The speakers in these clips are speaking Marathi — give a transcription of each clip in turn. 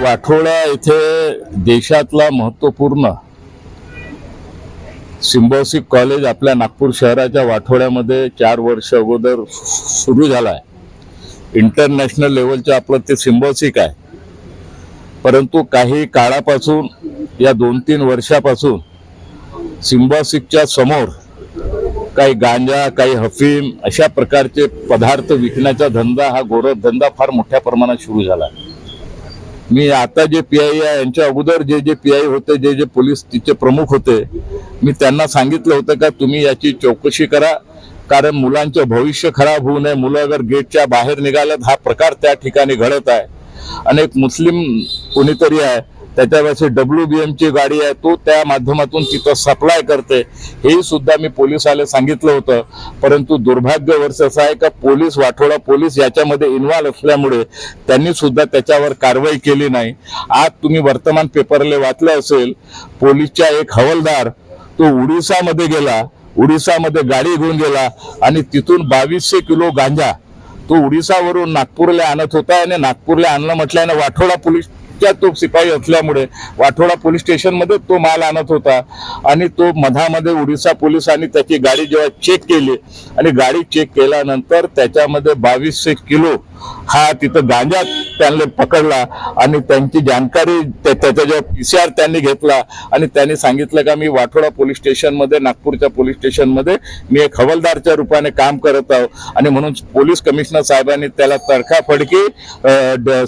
वाठोळा येथे देशातला महत्त्वपूर्ण सिम्बॉसिक कॉलेज आपल्या नागपूर शहराच्या वाठोड्यामध्ये चार वर्ष अगोदर सुरू झाला आहे इंटरनॅशनल लेवलचं आपलं ते सिम्बॉसिक आहे परंतु काही काळापासून या दोन तीन वर्षापासून सिम्बॉसिकच्या समोर काही गांजा काही हफीम अशा प्रकारचे पदार्थ विकण्याचा धंदा हा गोरखधंदा फार मोठ्या प्रमाणात सुरू झाला आहे. मी आता जे पी आय आहे यांच्या अगोदर जे जे पी आय होते जे जे पोलीस तिचे प्रमुख होते मी त्यांना सांगितलं होतं का तुम्ही याची चौकशी करा कारण मुलांचं भविष्य खराब होऊ नये. मुलं अगर गेटच्या बाहेर निघाल्यात हा प्रकार त्या ठिकाणी घडत आहे. अनेक मुस्लिम कोणीतरी आहे त्याच्यापाशी डब्ल्यू बी एमची गाडी आहे तो त्या माध्यमातून तिथं सप्लाय करते. हेही सुद्धा मी पोलिसाला सांगितलं होतं. परंतु दुर्भाग्यवर्ष असं आहे का पोलीस वाठोडा पोलीस याच्यामध्ये इन्व्हॉल्व असल्यामुळे त्यांनी सुद्धा त्याच्यावर कारवाई केली नाही. आज तुम्ही वर्तमान पेपरले वाचलं असेल पोलीसच्या एक हवालदार तो उडीसामध्ये गेला उडीसामध्ये गाडी घेऊन गेला आणि तिथून बावीसशे किलो गांजा तो उडीसावरून नागपूरला आणत होता आणि नागपूरला आणलं म्हटल्याने वाठोडा इतक्या तो सिपाही असल्यामुळे वाठोडा पोलीस स्टेशनमध्ये तो माल आणत होता. आणि तो मधामध्ये उडीसा पोलिसांनी त्याची गाडी जेव्हा चेक केली आणि गाडी चेक केल्यानंतर त्याच्यामध्ये बावीसशे किलो हा तिथं गांजा त्यांना पकडला आणि त्यांची जानकारी त्याचा जेव्हा पीसीआर त्यांनी घेतला आणि त्यांनी सांगितलं का मी वाठोडा पोलीस स्टेशनमध्ये नागपूरच्या पोलीस स्टेशनमध्ये मी एक हवालदारच्या रूपाने काम करत आहो. आणि म्हणून पोलीस कमिशनर साहेबांनी त्याला तडकाफडकी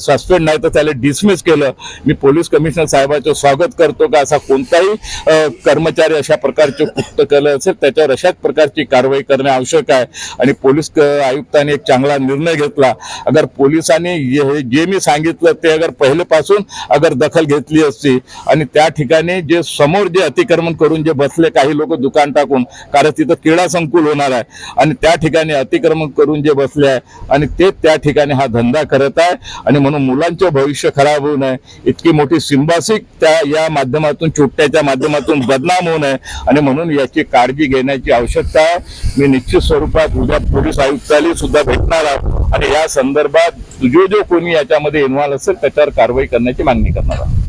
सस्पेंड नाही तर त्याला डिसमिस केलं. मी पोलीस कमिशनर साहेबांचं स्वागत करतो का असा कोणताही कर्मचारी अशा प्रकारचे कृत्य केलं असेल त्याच्यावर अशाच प्रकारची कारवाई करणे आवश्यक आहे. आणि पोलीस आयुक्तांनी एक चांगला निर्णय घेतला. अगर पोलिसांनी हे- हे जे मी सांगितलं ते अगर पहिलेपासून अगर दखल घेतली असती आणि त्या ठिकाणी जे समोर जे अतिक्रमण करून जे बसले काही लोक दुकान टाकून कारण तिथं क्रीडा संकुल होणार आहे आणि त्या ठिकाणी अतिक्रमण करून जे बसले आहे आणि ते त्या ठिकाणी हा धंदा करत आहे आणि म्हणून मुलांचं भविष्य खराब होऊ नये. इतकी मोठी सिंबासिक त्या या माध्यमातून चुट्ट्याच्या माध्यमातून बदनाम होऊ नये आणि म्हणून याची काळजी घेण्याची आवश्यकता आहे. मी निश्चित स्वरूपात उद्या पोलीस आयुक्ताला सुद्धा भेटणार आहोत. आणि या संदर्भात जो जो कोणी याच्यामध्ये इन्व्हॉल्व्ह असेल त्याच्यावर कारवाई करण्याची मागणी करणार आहोत.